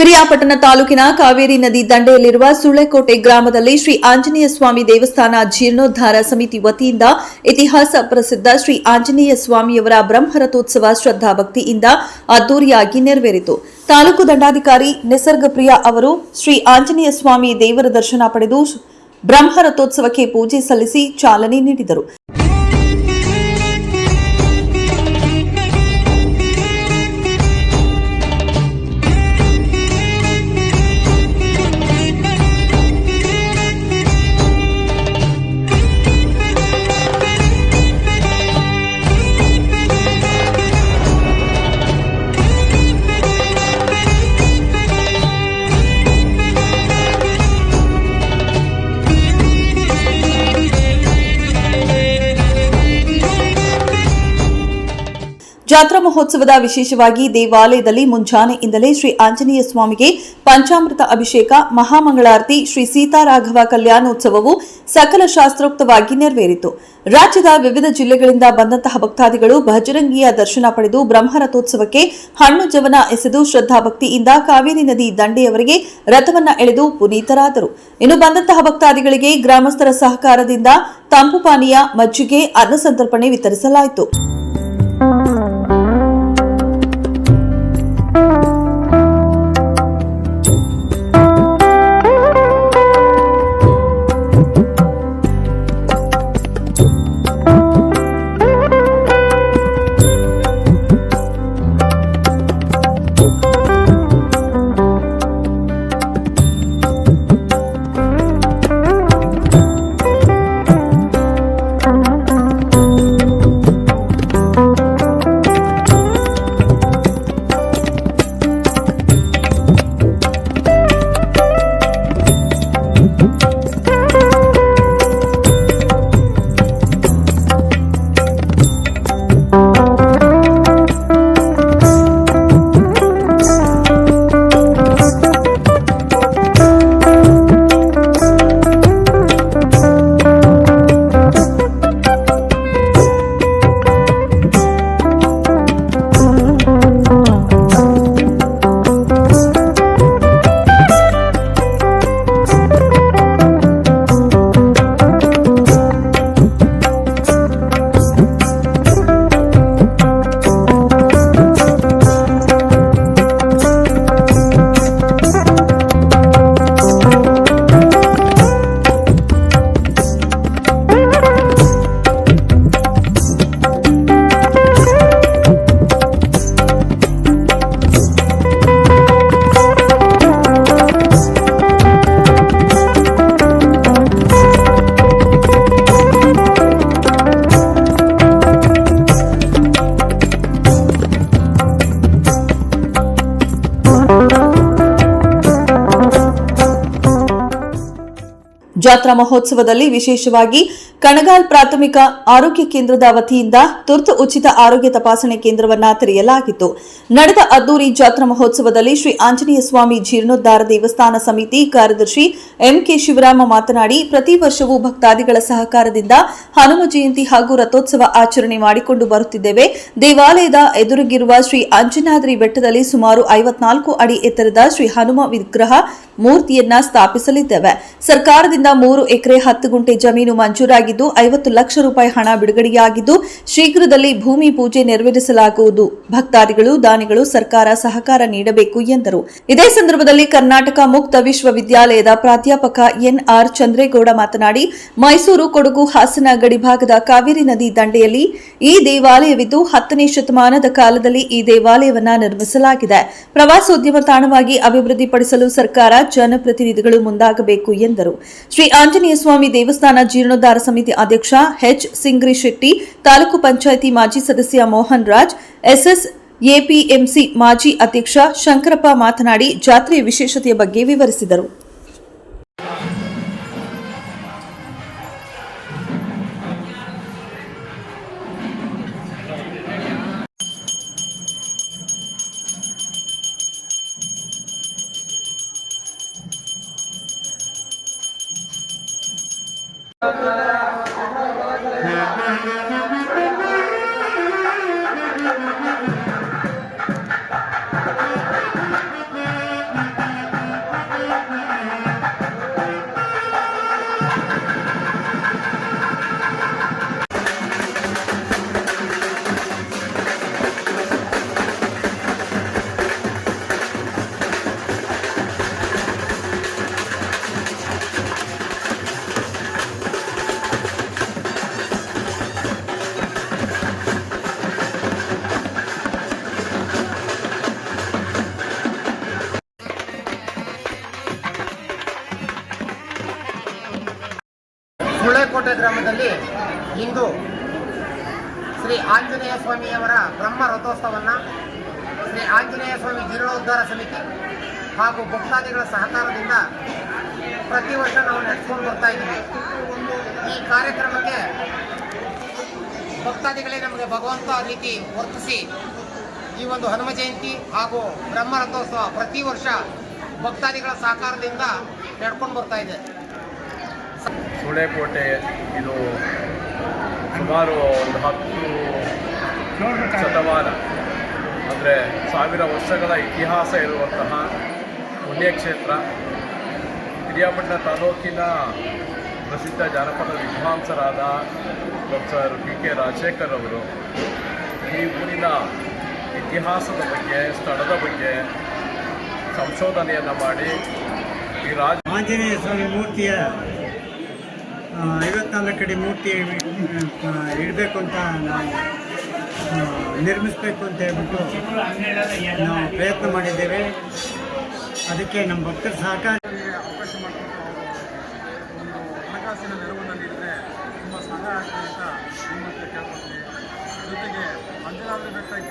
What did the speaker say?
ಪಿರಿಯಾಪಟ್ಟಣ ತಾಲೂಕಿನ ಕಾವೇರಿ ನದಿ ದಂಡೆಯಲ್ಲಿರುವ ಸುಳೆಕೋಟೆ ಗ್ರಾಮದಲ್ಲಿ ಶ್ರೀ ಆಂಜನೇಯ ಸ್ವಾಮಿ ದೇವಸ್ಥಾನ ಜೀರ್ಣೋದ್ಧಾರ ಸಮಿತಿ ವತಿಯಿಂದ ಇತಿಹಾಸ ಪ್ರಸಿದ್ಧ ಶ್ರೀ ಆಂಜನೇಯ ಸ್ವಾಮಿಯವರ ಬ್ರಹ್ಮರಥೋತ್ಸವ ಶ್ರದ್ಧಾಭಕ್ತಿಯಿಂದ ಅದ್ದೂರಿಯಾಗಿ ನೆರವೇರಿತು. ತಾಲೂಕು ದಂಡಾಧಿಕಾರಿ ನಿಸರ್ಗಪ್ರಿಯ ಅವರು ಶ್ರೀ ಆಂಜನೇಯ ಸ್ವಾಮಿ ದೇವರ ದರ್ಶನ ಪಡೆದು ಬ್ರಹ್ಮರಥೋತ್ಸವಕ್ಕೆ ಪೂಜೆ ಸಲ್ಲಿಸಿ ಚಾಲನೆ ನೀಡಿದರು. ಜಾತ್ರಾ ಮಹೋತ್ಸವದ ವಿಶೇಷವಾಗಿ ದೇವಾಲಯದಲ್ಲಿ ಮುಂಜಾನೆಯಿಂದಲೇ ಶ್ರೀ ಆಂಜನೇಯ ಸ್ವಾಮಿಗೆ ಪಂಚಾಮೃತ ಅಭಿಷೇಕ, ಮಹಾಮಂಗಳಾರತಿ, ಶ್ರೀ ಸೀತಾರಾಘವ ಕಲ್ಯಾಣೋತ್ಸವವು ಸಕಲ ಶಾಸ್ತ್ರೋಕ್ತವಾಗಿ ನೆರವೇರಿತು. ರಾಜ್ಯದ ವಿವಿಧ ಜಿಲ್ಲೆಗಳಿಂದ ಬಂದಂತಹ ಭಕ್ತಾದಿಗಳು ಭಜರಂಗಿಯ ದರ್ಶನ ಪಡೆದು ಬ್ರಹ್ಮರಥೋತ್ಸವಕ್ಕೆ ಹಣ್ಣು ಜವನ ಎಸೆದು ಶ್ರದ್ಧಾಭಕ್ತಿಯಿಂದ ಕಾವೇರಿ ನದಿ ದಂಡೆಯವರೆಗೆ ರಥವನ್ನ ಎಳೆದು ಪುನೀತರಾದರು. ಇನ್ನು ಬಂದಂತಹ ಭಕ್ತಾದಿಗಳಿಗೆ ಗ್ರಾಮಸ್ಥರ ಸಹಕಾರದಿಂದ ತಂಪು ಪಾನೀಯ, ಮಜ್ಜಿಗೆ ಅನ್ನಸಂತರ್ಪಣೆ ವಿತರಿಸಲಾಯಿತು. ಜಾತ್ರಾ ಮಹೋತ್ಸವದಲ್ಲಿ ವಿಶೇಷವಾಗಿ ಕಣಗಾಲ್ ಪ್ರಾಥಮಿಕ ಆರೋಗ್ಯ ಕೇಂದ್ರದ ವತಿಯಿಂದ ತುರ್ತು ಉಚಿತ ಆರೋಗ್ಯ ತಪಾಸಣೆ ಕೇಂದ್ರವನ್ನ ತೆರೆಯಲಾಗಿತ್ತು. ನಡೆದ ಅದ್ದೂರಿ ಜಾತ್ರಾ ಮಹೋತ್ಸವದಲ್ಲಿ ಶ್ರೀ ಆಂಜನೇಯ ಸ್ವಾಮಿ ಜೀರ್ಣೋದ್ಧಾರ ದೇವಸ್ಥಾನ ಸಮಿತಿ ಕಾರ್ಯದರ್ಶಿ ಎಂಕೆ ಶಿವರಾಮ ಮಾತನಾಡಿ, ಪ್ರತಿ ವರ್ಷವೂ ಭಕ್ತಾದಿಗಳ ಸಹಕಾರದಿಂದ ಹನುಮ ಜಯಂತಿ ಹಾಗೂ ರಥೋತ್ಸವ ಆಚರಣೆ ಮಾಡಿಕೊಂಡು ಬರುತ್ತಿದ್ದೇವೆ. ದೇವಾಲಯದ ಎದುರಿಗಿರುವ ಶ್ರೀ ಅಂಜನಾದ್ರಿ ಬೆಟ್ಟದಲ್ಲಿ ಸುಮಾರು ಐವತ್ನಾಲ್ಕು ಅಡಿ ಎತ್ತರದ ಶ್ರೀ ಹನುಮ ವಿಗ್ರಹ ಮೂರ್ತಿಯನ್ನ ಸ್ಥಾಪಿಸಲಿದ್ದೇವೆ. ಸರ್ಕಾರದಿಂದ ಮೂರು ಎಕರೆ ಹತ್ತು ಗುಂಟೆ ಜಮೀನು ಮಂಜೂರಾಗಿದ್ದು ಐವತ್ತು ಲಕ್ಷ ರೂಪಾಯಿ ಹಣ ಬಿಡುಗಡೆಯಾಗಿದ್ದು, ಶೀಘ್ರದಲ್ಲಿ ಭೂಮಿ ಪೂಜೆ ನೆರವೇರಿಸಲಾಗುವುದು. ಭಕ್ತಾದಿಗಳು, ದಾನಿಗಳು ಸರ್ಕಾರ ಸಹಕಾರ ನೀಡಬೇಕು ಎಂದರು. ಇದೇ ಸಂದರ್ಭದಲ್ಲಿ ಕರ್ನಾಟಕ ಮುಕ್ತ ವಿಶ್ವವಿದ್ಯಾಲಯದ ಪ್ರಾಧ್ಯಾಪಕ ಎನ್ಆರ್ ಚಂದ್ರೇಗೌಡ ಮಾತನಾಡಿ, ಮೈಸೂರು ಕೊಡಗು ಹಾಸನ ಗಡಿಭಾಗದ ಕಾವೇರಿ ನದಿ ದಂಡೆಯಲ್ಲಿ ಈ ದೇವಾಲಯವಿದ್ದು, ಹತ್ತನೇ ಶತಮಾನದ ಕಾಲದಲ್ಲಿ ಈ ದೇವಾಲಯವನ್ನು ನಿರ್ಮಿಸಲಾಗಿದೆ. ಪ್ರವಾಸೋದ್ಯಮ ತಾಣವಾಗಿ ಅಭಿವೃದ್ಧಿಪಡಿಸಲು ಸರ್ಕಾರ ಜನಪ್ರತಿನಿಧಿಗಳು ಮುಂದಾಗಬೇಕು ಎಂದರು. ಶ್ರೀ ಆಂಜನೇಯ ಸ್ವಾಮಿ ದೇವಸ್ಥಾನ ಜೀರ್ಣೋದ್ಧಾರ ಸಮಿತಿ ಸಮಿತಿ ಅಧ್ಯಕ್ಷ ಎಚ್ ಸಿಂಗ್ರಿ ಶೆಟ್ಟಿ ತಾಲೂಕು ಪಂಚಾಯಿತಿ ಮಾಜಿ ಸದಸ್ಯ ಮೋಹನ್ ರಾಜ್, ಎಸ್ಎಸ್ ಎಪಿಎಂಸಿ ಮಾಜಿ ಅಧ್ಯಕ್ಷ ಶಂಕರಪ್ಪ ಮಾತನಾಡಿ ಜಾತ್ರೆಯ ವಿಶೇಷತೆಯ ಬಗ್ಗೆ ವಿವರಿಸಿದರು ಇಂದು ಶ್ರೀ ಆಂಜನೇಯ ಸ್ವಾಮಿಯವರ ಬ್ರಹ್ಮ ರಥೋತ್ಸವವನ್ನು ಶ್ರೀ ಆಂಜನೇಯ ಸ್ವಾಮಿ ಜೀರ್ಣೋದ್ಧಾರ ಸಮಿತಿ ಹಾಗೂ ಭಕ್ತಾದಿಗಳ ಸಹಕಾರದಿಂದ ಪ್ರತಿ ವರ್ಷ ನಾವು ನಡೆಸ್ಕೊಂಡು ಬರ್ತಾ ಇದ್ದೀವಿ. ಈ ಕಾರ್ಯಕ್ರಮಕ್ಕೆ ಭಕ್ತಾದಿಗಳೇ ನಮಗೆ ಭಗವಂತ ರೀತಿ ವರ್ತಿಸಿ ಈ ಒಂದು ಹನುಮ ಜಯಂತಿ ಹಾಗೂ ಬ್ರಹ್ಮ ರಥೋತ್ಸವ ಪ್ರತಿ ವರ್ಷ ಭಕ್ತಾದಿಗಳ ಸಹಕಾರದಿಂದ ನಡ್ಕೊಂಡು ಬರ್ತಾ ಇದೆ. ಸುಳೆಕೋಟೆ ಇದು ಸುಮಾರು ಒಂದು ಹತ್ತು ಶತಮಾನ, ಅಂದರೆ ಸಾವಿರ ವರ್ಷಗಳ ಇತಿಹಾಸ ಇರುವಂತಹ ಪುಣ್ಯಕ್ಷೇತ್ರ. ಹಿರಿಯಾಪಟ್ಟಣ ತಾಲೂಕಿನ ಪ್ರಸಿದ್ಧ ಜಾನಪದ ವಿದ್ವಾಂಸರಾದ ಪ್ರೊಫೆಸರ್ ಬಿ ಕೆ ರಾಜಶೇಖರ್ ಅವರು ಈ ಊರಿನ ಇತಿಹಾಸದ ಬಗ್ಗೆ, ಸ್ಥಳದ ಬಗ್ಗೆ ಸಂಶೋಧನೆಯನ್ನು ಮಾಡಿ ಈ ರಾಜ ಆಂಜನೇಯ ಸ್ವಾಮಿ ಮೂರ್ತಿಯ ಐವತ್ನಾಲ್ಕು ಅಡಿ ಮೂರ್ತಿ ಇಡಬೇಕು ಅಂತ ನಾವು ನಿರ್ಮಿಸಬೇಕು ಅಂತ ಹೇಳ್ಬಿಟ್ಟು ನಾವು ಪ್ರಯತ್ನ ಮಾಡಿದ್ದೇವೆ. ಅದಕ್ಕೆ ನಮ್ಮ ಭಕ್ತರ ಸಹಕಾರ ಅವಕಾಶ ಮಾಡಿಕೊಂಡು ಹಣಕಾಸಿನ ನೆರವನ್ನು ನೀಡಿದರೆ ತುಂಬ ಸಹಾಯ ಆಗ್ತದೆ ಅಂತ ನಿಮ್ಮ ಹತ್ರ ಕೇಳ್ಕೊಳ್ತೀನಿ. ಜೊತೆಗೆ ಮಂಜುನಾಥ ಬೆಟ್ಟಕ್ಕೆ